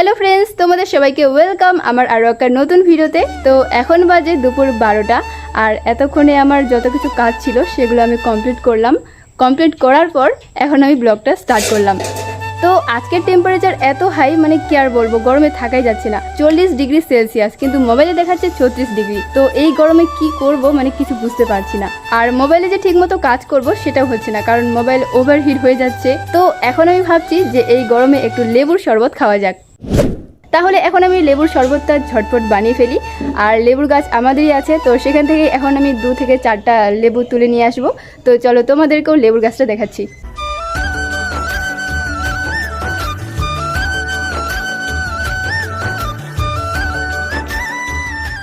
Hello friends তোমাদের সবাইকে welcome আমার আরও একটা নতুন ভিডিওতে। তো এখন বাজে দুপুর বারোটা, আর এতক্ষণে আমার যত কিছু কাজ ছিল সেগুলো আমি কমপ্লিট করলাম। কমপ্লিট করার পর এখন আমি ব্লগটা স্টার্ট করলাম। তো আজকের টেম্পারেচার এত হাই মানে কি আর বলব, গরমে থাকাই যাচ্ছে না। চল্লিশ ডিগ্রি সেলসিয়াস, কিন্তু মোবাইলে দেখাচ্ছে ছত্রিশ ডিগ্রি। তো এই গরমে কি করব মানে কিছু বুঝতে পারছি না। আর মোবাইলে যে ঠিকমতো কাজ করব, সেটাও হচ্ছে না, কারণ মোবাইল ওভারহিট হয়ে যাচ্ছে। তো এখন আমি ভাবছি যে এই গরমে একটু লেবুর শরবত খাওয়া যাক। তাহলে এখন আমি লেবুর শরবতটা ঝটপট বানিয়ে ফেলি। আর লেবুর গাছ আমাদেরই আছে, তো সেখান থেকে এখন আমি দু থেকে চারটা লেবু তুলে নিয়ে আসব। তো চলো তোমাদেরকেও লেবুর গাছটা দেখাচ্ছি।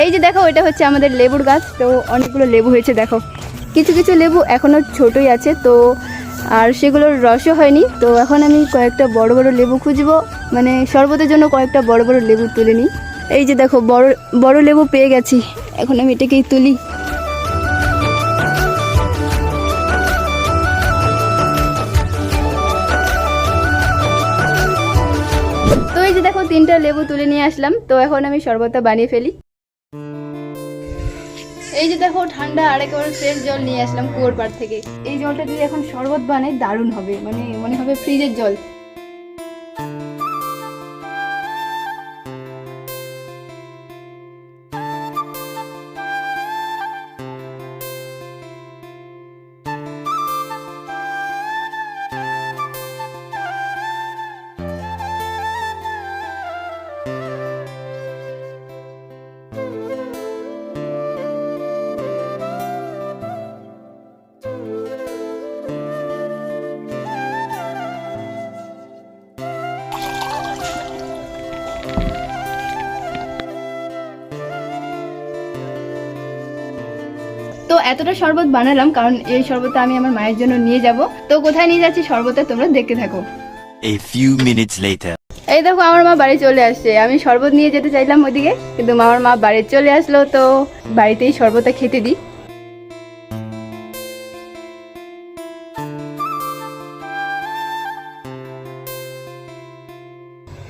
এই যে দেখো, এটা হচ্ছে আমাদের লেবুর গাছ। তো অনেকগুলো লেবু হয়েছে, দেখো। কিছু কিছু লেবু এখনও ছোটই আছে, তো আর সেগুলোর রসও হয়নি। তো এখন আমি কয়েকটা বড় বড় লেবু খুঁজবো। মানে শরবতের জন্য কয়েকটা বড় বড় লেবু তুলে নিই। এই যে দেখো, বড় বড় লেবু পেয়ে গেছি। এখন আমি এটাকেই তুলি। তো এই যে দেখো, তিনটা লেবু তুলে নিয়ে আসলাম। তো এখন আমি শরবতটা বানিয়ে ফেলি। এই যে দেখো, ঠান্ডা আর একেবারে ফ্রেশ জল নিয়ে আসলাম কুয়োর পাড় থেকে। এই জলটা যদি এখন শরবত বানাই, দারুণ হবে। মানে মনে হবে ফ্রিজের জল। তো এতটা শরবত বানালাম কারণ এই শরবতটা আমি আমার মায়ের জন্য নিয়ে যাব। তো কোথায় নিয়ে যাচ্ছি শরবতটা তোমরা দেখতে থাকো। A few minutes later. এই দেখো আমার মা বাড়ি চলে আসছে। আমি শরবত নিয়ে যেতে চাইলাম ওইদিকে কিন্তু আমার মা বাড়ি চলে আসলো তো বাড়িতেই শরবতটা খেতে দিই।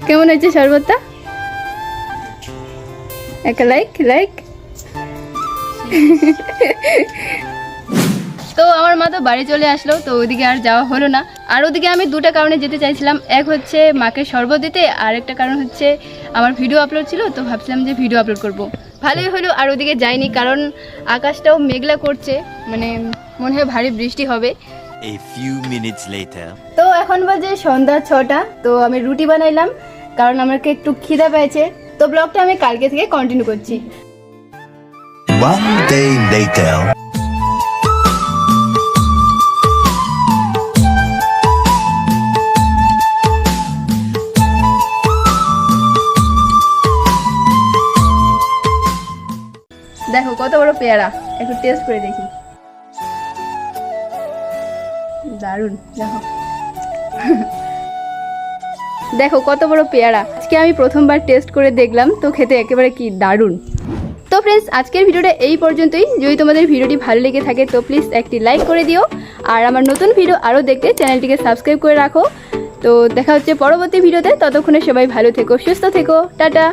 কেমন হয়েছে শরবতটা? একটা লাইক লাইক তো আমার মা তো বাড়ি চলে আসলো তো ওইদিকে আর যাওয়া হলো না। আর ওদিকে আমি দুটা কারণে যেতে চাইছিলাম। এক হচ্ছে মাকে শরবত দিতে আর একটা কারণ হচ্ছে আমার ভিডিও আপলোড ছিল তো ভাবছিলাম যে ভিডিও আপলোড করব। ভালোই হলো আর ওদিকে যাইনি কারণ আকাশটাও মেঘলা করছে মানে মনে হয় ভারী বৃষ্টি হবে. তো এখন বাজে সন্ধ্যা ছটা তো আমি রুটি বানাইলাম কারণ আমাকে একটু খিদা পেয়েছে। তো ব্লগটা আমি কালকে থেকে কন্টিনিউ করছি। One day later. দেখো, কত বড় পেয়ারা। একটু টেস্ট করে দেখি। দারুণ, দেখো। দেখো, কত বড় পেয়ারা। আজকে আমি প্রথমবার টেস্ট করে দেখলাম, তো খেতে একেবারে কি দারুণ। তো ফ্রেন্ডস আজকের ভিডিওটা এই পর্যন্তই। যদি তোমাদের ভিডিওটি ভালো লেগে থাকে, তো প্লিজ একটি লাইক করে দিও। আর আমার নতুন ভিডিও আরও দেখতে চ্যানেলটিকে সাবস্ক্রাইব করে রাখো। তো দেখা হচ্ছে পরবর্তী ভিডিওতে। ততক্ষণে সবাই ভালো থেকো, সুস্থ থেকো। টাটা!